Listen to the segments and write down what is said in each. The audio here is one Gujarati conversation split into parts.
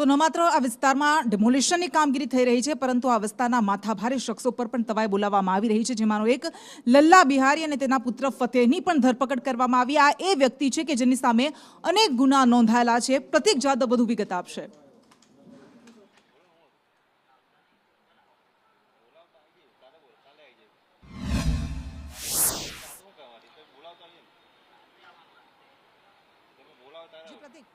તો ન માત્ર આ વિસ્તારમાં ડિમોલિશનની કામગીરી થઈ રહી છે, પરંતુ આ વિસ્તારના માથાભારે શખ્સો પર પણ તવાઈ બોલાવવામાં આવી રહી છે, જેમાંનો એક લલ્લા બિહારી અને તેના પુત્ર ફતેહની પણ ધરપકડ કરવામાં આવી. આ એ વ્યક્તિ છે કે જેની સામે અનેક ગુના નોંધાયેલા છે. પ્રતિક જાદવ વધુ વિગત આપશે. પ્રતીક.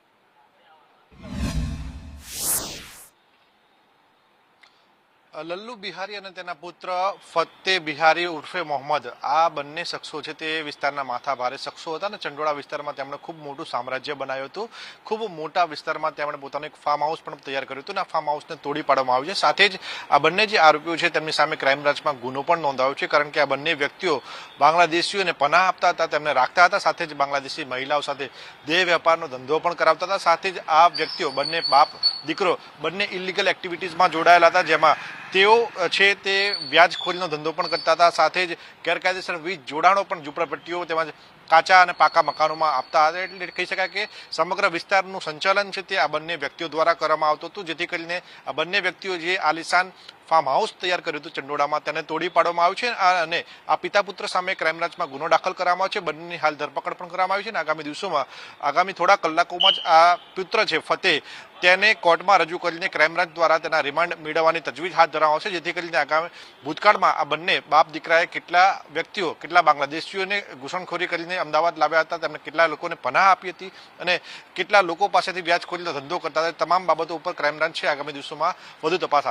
લલ્લુ બિહારી અને તેના પુત્ર ફતે બિહારી ઉર્ફે મોહમ્મદ. આ બંને શખ્સો છે તે વિસ્તારના માથાભારે. શખ્સો હતા અને ચંડોળા વિસ્તારમાં તેમણે ખૂબ મોટું સામ્રાજ્ય બનાવ્યું હતું. ખૂબ મોટા વિસ્તારમાં તેમણે પોતાનું એક ફાર્મ હાઉસ પણ તૈયાર કર્યું હતું અને આ ફાર્મ હાઉસને તોડી પાડવામાં આવ્યું છે. સાથે જ આ બંને જે આરોપીઓ છે તેમની સામે ક્રાઇમ બ્રાન્ચમાં ગુનો પણ નોંધાયો છે કારણ કે આ બંને વ્યક્તિઓ બાંગ્લાદેશીઓને પનાહ આપતા હતા, તેમને રાખતા હતા. સાથે જ બાંગ્લાદેશી મહિલાઓ સાથે દેહ વેપારનો ધંધો પણ કરાવતા હતા. સાથે જ આ વ્યક્તિઓ, બંને બાપ, દીકરો, બંને ઇલીગલ એક્ટિવિટીઝમાં જોડાયેલા હતા, જેમાં તેઓ છે તે વ્યાજખોરીનો ધંધો પણ કરતા હતા. સાથે જ ગેરકાયદેસર વીજ જોડાણો પણ ઝૂંપડપટ્ટીઓ તેમજ કાચા અને પાકા મકાનોમાં આપતા હતા. એટલે કહી શકાય કે સમગ્ર વિસ્તારનું સંચાલન છે તે આ બંને વ્યક્તિઓ દ્વારા કરવામાં આવતું હતું. જેથી કરીને આ બંને વ્યક્તિઓ જે આલિશાન ફાર્મ હાઉસ તૈયાર કર્યું હતું ચંડોળામાં. તેને તોડી પાડવામાં આવ્યું છે અને આ પિતા પુત્ર સામે ક્રાઇમ બ્રાન્ચમાં ગુનો દાખલ કરવામાં આવ્યો છે. બંનેની હાલ ધરપકડ પણ કરવામાં આવી છે અને આગામી દિવસોમાં, આગામી થોડા કલાકોમાં જ આ પુત્ર છે ફતેહ, તેને કોર્ટમાં રજૂ કરીને ક્રાઇમબ્રાન્ચ દ્વારા તેના રિમાન્ડ મેળવવાની તજવીજ હાથ ધરવામાં આવશે, જેથી કરીને આગામી ભૂતકાળમાં આ બંને બાપ દીકરાએ કેટલા વ્યક્તિઓ, કેટલા બાંગ્લાદેશીઓને ઘૂસણખોરી કરીને અમદાવાદ લાવ્યા હતા તેમને કેટલા લોકોને પનાહ આપી હતી અને કેટલા લોકો પાસેથી વ્યાજખોરીનો ધંધો કરતા હતા તમામ બાબતો ઉપર ક્રાઇમ બ્રાન્ચ છે. આગામી દિવસોમાં વધુ તપાસ